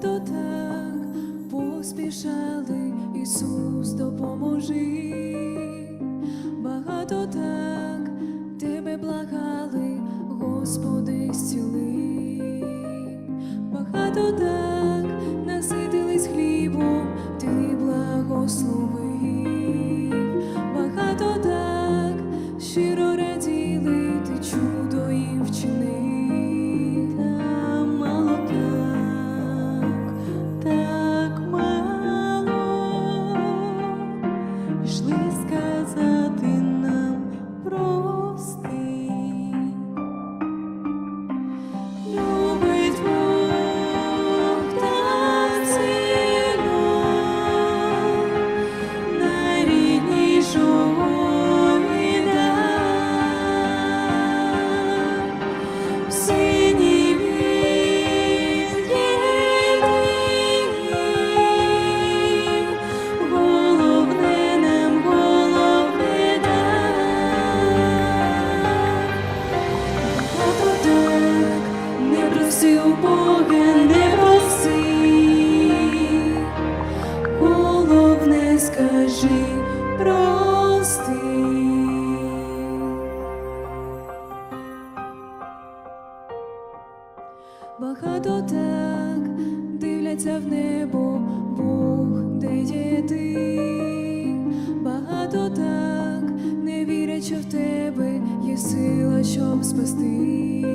то так поспішали, Ісус допоможи, багато так. still скажи прости. Багато так дивляться в небо, Бог де є ти, багато так не вірять, що в тебе є сила, щоб спасти.